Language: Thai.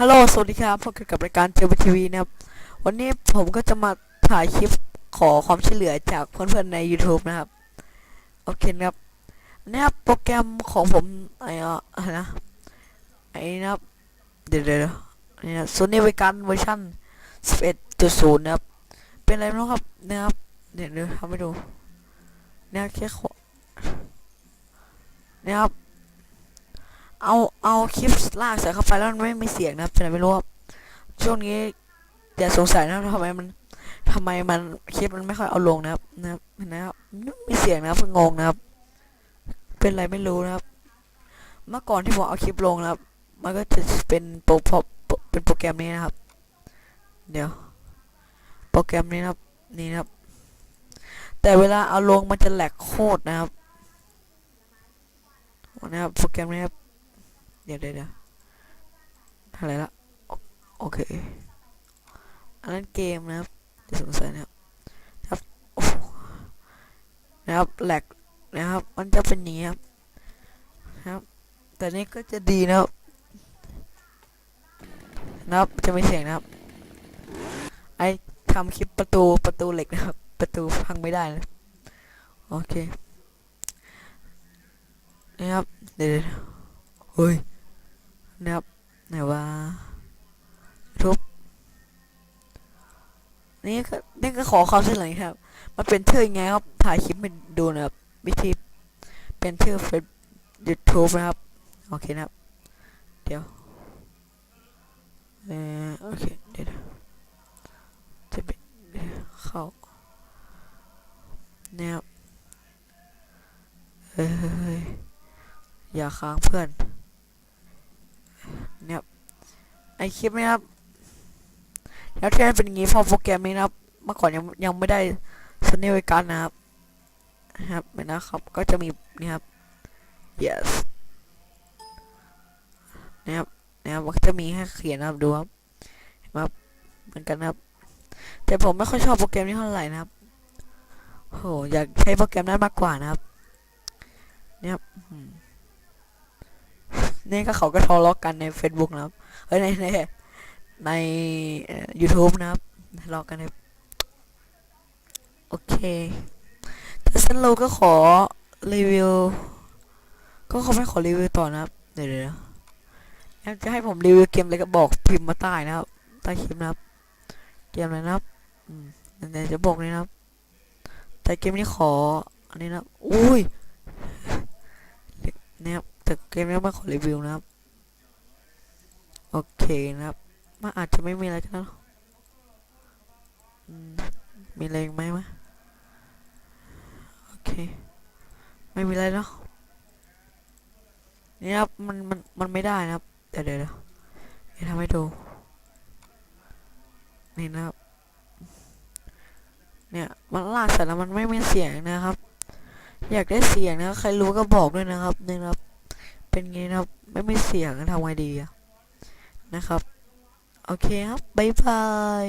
ฮัลโหล สวัสดีครับ พบกับรายการเจวทีวีนะครับ วันนี้ผมก็จะมาถ่ายคลิปขอความช่วยเหลือจากเพื่อนๆใน YouTube นะครับ โอเคนะครับนะครับโปรแกรมของผมไอ้อะอนะ ไอ้นะครับ เดี๋ยวเดี๋ยวนี่นะ Sony Vegan เวอร์ชัน11.0 นะครับ เป็นอะไรไม่รู้ครับนะครับ เดี๋ยวเดี๋ยวทำให้ดู นะครับแค่ขอนะครับ เอาเอาคลิปลากใส่เข้าไปแล้วมันไม่มีเสียงนะครับจะไม่รู้ว่าช่วงนี้อย่าสงสัยนะครับทำไมมันทำไมมันคลิปมันไม่ค่อยเอาลงนะครับนะครับนะครับไม่มีเสียงนะครับงงนะครับ เป็นอะไรไม่รู้นะครับ เมื่อก่อนที่ผมเอาคลิปลงนะครับ มันก็จะเป็นโปรโปเป็นโปรแกรมนี้นะครับ เดี๋ยว โปรแกรมนี้นะครับนี่นะครับ แต่เวลาเอาลงมันจะแหลกโคตรนะครับนะครับโปรแกรมนี้ครับ เดี๋ยวเดี๋ยวเดี๋ยวอะไรละโอเค อันนั้นเกมนะครับจะสงสัยนะครับครับโอ้โหนะครับแหลกนะครับ มันจะเป็นนี้ครับนะครับ แต่นี่ก็จะดีนะครับนะครับจะไม่เสียงนะครับ ไอทำคลิปประตูประตูเหล็กนะครับ ประตูพังไม่ได้นะโอเคนะครับเดี๋ยวเดี๋ยวเฮ้ย นะครับไหนว่าทุบนี่ก็นี่ก็ขอความช่วยเหลือครับ มันเป็นชื่อยังไงครับ ถ่ายคลิปมาดูนะครับ วิธีเป็นชื่อเฟซยูทูบนะครับ โอเคนะครับ เดี๋ยวเออโอเค เดี๋ยวจะเป็นเข้านี่ยครับเฮ้ยอย่าค้างเพื่อน เนี่ยครับ ไอคลิปนี้นะครับ แล้วที่มันเป็นอย่างนี้เพอโปรแกรมนี้นะครับ เมื่อก่อนยังยังไม่ได้สเนวิการนะครับนะครับนะครับก็จะมีนี่ครับ yes นะครับนะครับมันก็จะมีให้เขียนนะครับดูครับนไหมครับเหมือนกันนะครับ แต่ผมไม่ค่อยชอบโปรแกรมนี้เท่าไหร่นะครับโหอยากใช้โปรแกรมนั้นมากกว่านะครับเนี่ยครับ นี่ก็เขาก็ทะเลาะกันใน Facebook นะครับเอ้ยในในใน YouTube นะครับทะเลาะกันนะโอเคแต่ฉันเราก็ขอรีวิว ก็เขาไม่ขอรีวิวต่อนะครับ เดี๋ยวเดี๋ยวแล้วจะให้ผมรีวิวเกมอะไรก็บอกพิมพ์มาใต้นะครับ ใต้คลิปนะครับ เกมอะไรนะครับอืมเดี๋ยวจะบอกเลยนะครับ แต่เกมนี้ขอ อันนี้นะ อุ้ย แต่เกมนี้ไม่ขอรีวิวนะครับ โอเคนะครับมันอาจจะไม่มีอะไรกันแล้วมีอะไรไหมวะโอเค ไม่มีอะไรแล้วนี่ครับมันมันมันไม่ได้นะครับเดี๋ยวเดี๋ยวเดี๋ยวทำให้ดูนี่นะครับ เนี่ยมันลากเสร็จแล้วมันไม่มีเสียงนะครับ อยากได้เสียงนะใครรู้ก็บอกด้วยนะครับนี่ครับ เป็นไงนะครับ ไม่มีเสียงทำไงดีอะนะครับ โอเคครับ บ๊ายบาย